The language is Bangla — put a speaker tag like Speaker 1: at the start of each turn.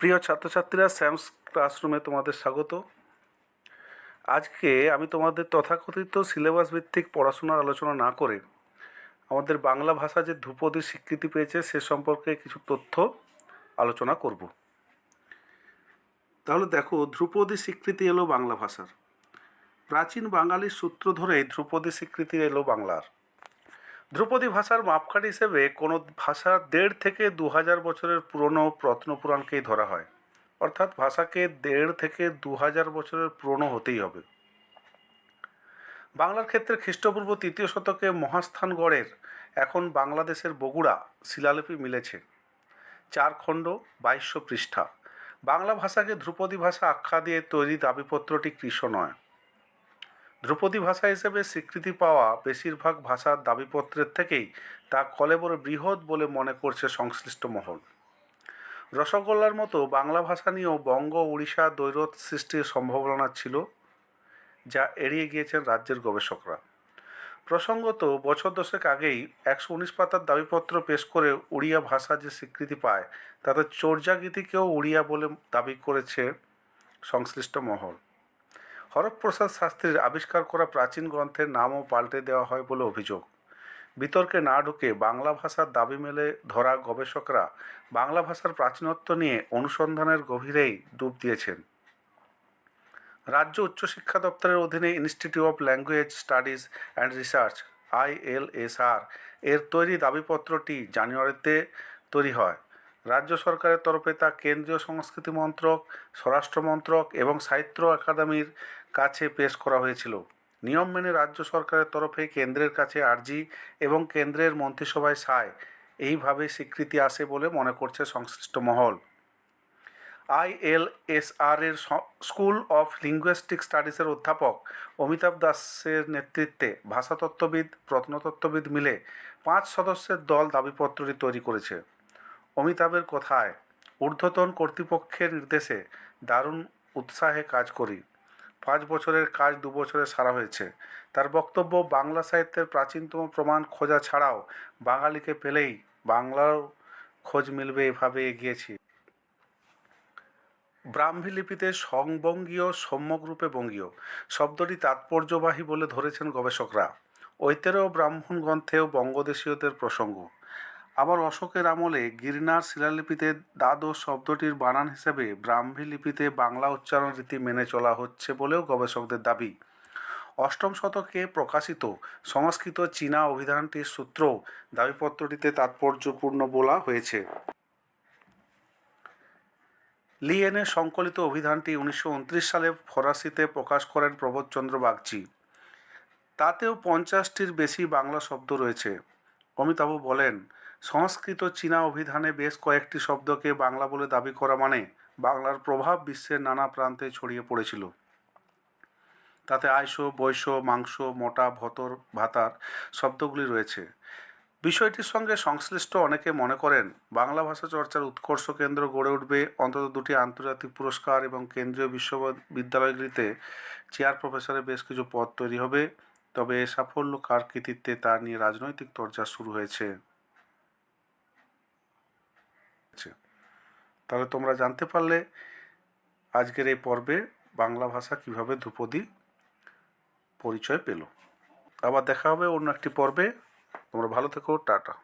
Speaker 1: প্রিয় ছাত্রছাত্রীরা স্যামস ক্লাসরুমে তোমাদের স্বাগত। আজকে আমি তোমাদের তথাকথিত সিলেবাস ভিত্তিক পড়াশোনার আলোচনা না করে আমাদের বাংলা ভাষা যে ধ্রুপদী স্বীকৃতি পেয়েছে, সে সম্পর্কে কিছু তথ্য আলোচনা করব। তাহলে দেখো, ধ্রুপদী স্বীকৃতি এলো বাংলা ভাষার। প্রাচীন বাঙালির সূত্র ধরেই ধ্রুপদী স্বীকৃতি এলো বাংলার। ধ্রুপদী ভাষার মাপকাঠি হিসেবে কোনো ভাষা দেড় থেকে দু হাজার বছরের পুরনো প্রত্নপুরাণকেই ধরা হয়। অর্থাৎ ভাষাকে দেড় থেকে দু হাজার বছরের পুরনো হতেই হবে। বাংলার ক্ষেত্রে খ্রিস্টপূর্ব তৃতীয় শতকে মহাস্থানগড়ের এখন বাংলাদেশের বগুড়া শিলালিপি মিলেছে। চার খণ্ড বাইশশো পৃষ্ঠা। বাংলা ভাষাকে ধ্রুপদী ভাষা আখ্যা দিয়ে তৈরি দাবিপত্রটি কৃষ নয়। ধ্রুপদী ভাষা হিসেবে স্বীকৃতি পাওয়া বেশিরভাগ ভাষার দাবিপত্রের থেকেই তা কলেবর বৃহৎ বলে মনে করছে সংশ্লিষ্ট মহল। রসগোল্লার মতো বাংলা ভাষা নিয়েও বঙ্গ, উড়িষ্যা দৈরথ সৃষ্টির সম্ভাবনা ছিল, যা এড়িয়ে গিয়েছেন রাজ্যের গবেষকরা। প্রসঙ্গত, বছর দশেক আগেই একশো উনিশ পাতার দাবিপত্র পেশ করে উড়িয়া ভাষা যে স্বীকৃতি পায়, তাতে চর্যাগীতিকেও উড়িয়া বলে দাবি করেছে সংশ্লিষ্ট মহল। হরপ্রসাদ শাস্ত্রীর আবিষ্কার করা প্রাচীন গ্রন্থের নামও পাল্টে দেওয়া হয় বলে অভিযোগ। বিতর্কে না ঢুকে বাংলা ভাষার দাবি মেলে ধরা গবেষকরা। বাংলা ভাষার প্রাচীনত্ব নিয়ে অনুসন্ধানের গভীরেই ডুব দিয়েছেন। রাজ্য উচ্চশিক্ষা দপ্তরের অধীনে institute of language studies and research ILSR এর তৈরি দাবিপত্রটি জানুয়ারিতে তৈরি হয়। রাজ্য সরকারের তরফে তা কেন্দ্রীয় সংস্কৃতি মন্ত্রক, স্বরাষ্ট্র মন্ত্রক এবং সাহিত্য একাডেমির কাছে পেশ করা হয়েছিল। নিয়ম মেনে রাজ্য সরকারের তরফে কেন্দ্রের কাছে আর্জি এবং কেন্দ্রের মন্ত্রিসভায় সায়, এইভাবে স্বীকৃতি আসে বলে মনে করছে সংশ্লিষ্ট মহল। আইএলএসআর এর স্কুল অফ লিঙ্গুইস্টিক স্টাডিজের অধ্যাপক অমিতাভ দাসের নেতৃত্বে ভাষাতত্ত্ববিদ, প্রত্নতত্ত্ববিদ মিলে পাঁচ সদস্যের দল দাবিপত্রটি তৈরি করেছে। অমিতাভের কথায়, ঊর্ধ্বতন কর্তৃপক্ষের নির্দেশে দারুণ উৎসাহে কাজ করি। পাঁচ বছরের কাজ দু বছরে সারা হয়েছে। তার বক্তব্য, বাংলা সাহিত্যের প্রাচীনতম প্রমাণ খোঁজা ছাড়াও বাঙালিকে পেলেই বাংলার খোঁজ মিলবে এভাবে এগিয়েছি। ব্রাহ্মী লিপিতে সংবঙ্গীয়, সম্যকরূপে বঙ্গীয় শব্দটি তাৎপর্যবাহী বলে ধরেছেন গবেষকরা। ঐতেরও ব্রাহ্মণ গ্রন্থেও বঙ্গদেশীয়দের প্রসঙ্গ। আবার অশোকের আমলে গিরনার শিলালিপিতে দ্বাদশ শব্দটির বানান হিসেবে ব্রাহ্মী লিপিতে বাংলা উচ্চারণ রীতি মেনে চলা হচ্ছে বলেও গবেষকদের দাবি। অষ্টম শতকে প্রকাশিত সংস্কৃত চীনা অভিধানটির সূত্র দাবিপত্রটিতে তাৎপর্যপূর্ণ বলা হয়েছে। লিয়েনের সংকলিত অভিধানটি উনিশশো উনত্রিশ সালে ফরাসিতে প্রকাশ করেন প্রবোধচন্দ্র বাগচি। তাতেও পঞ্চাশটির বেশি বাংলা শব্দ রয়েছে। অমিতাভ বলেন সংস্কৃত চীনা অভিধানে বেশ কয়েকটি শব্দকে বাংলা বলে দাবি করা মানে বাংলার প্রভাব বিশ্বের নানা প্রান্তে ছড়িয়ে পড়েছিল। তাতে আয়স বৈশ মাংস, মোটা, ভতর, ভাতার শব্দগুলি রয়েছে। বিষয়টির সঙ্গে সংশ্লিষ্ট অনেকে মনে করেন, বাংলা ভাষা চর্চার উৎকর্ষ কেন্দ্র গড়ে উঠবে অন্তত দুটি আন্তর্জাতিক পুরস্কার এবং কেন্দ্রীয় বিশ্ববিদ্যালয়গুলিতে চেয়ার প্রফেসরের বেশ কিছু পদ তৈরি হবে। তবে এ সাফল্য কার কৃতিত্বে তা নিয়ে রাজনৈতিক চর্চা শুরু হয়েছে। তাহলে তোমরা জানতে পারলে আজকের এই পর্বে বাংলা ভাষা কীভাবে ধ্রুপদী পরিচয় পেল। আবার দেখা হবে অন্য একটি পর্বে। তোমরা ভালো থেকো, টাটা।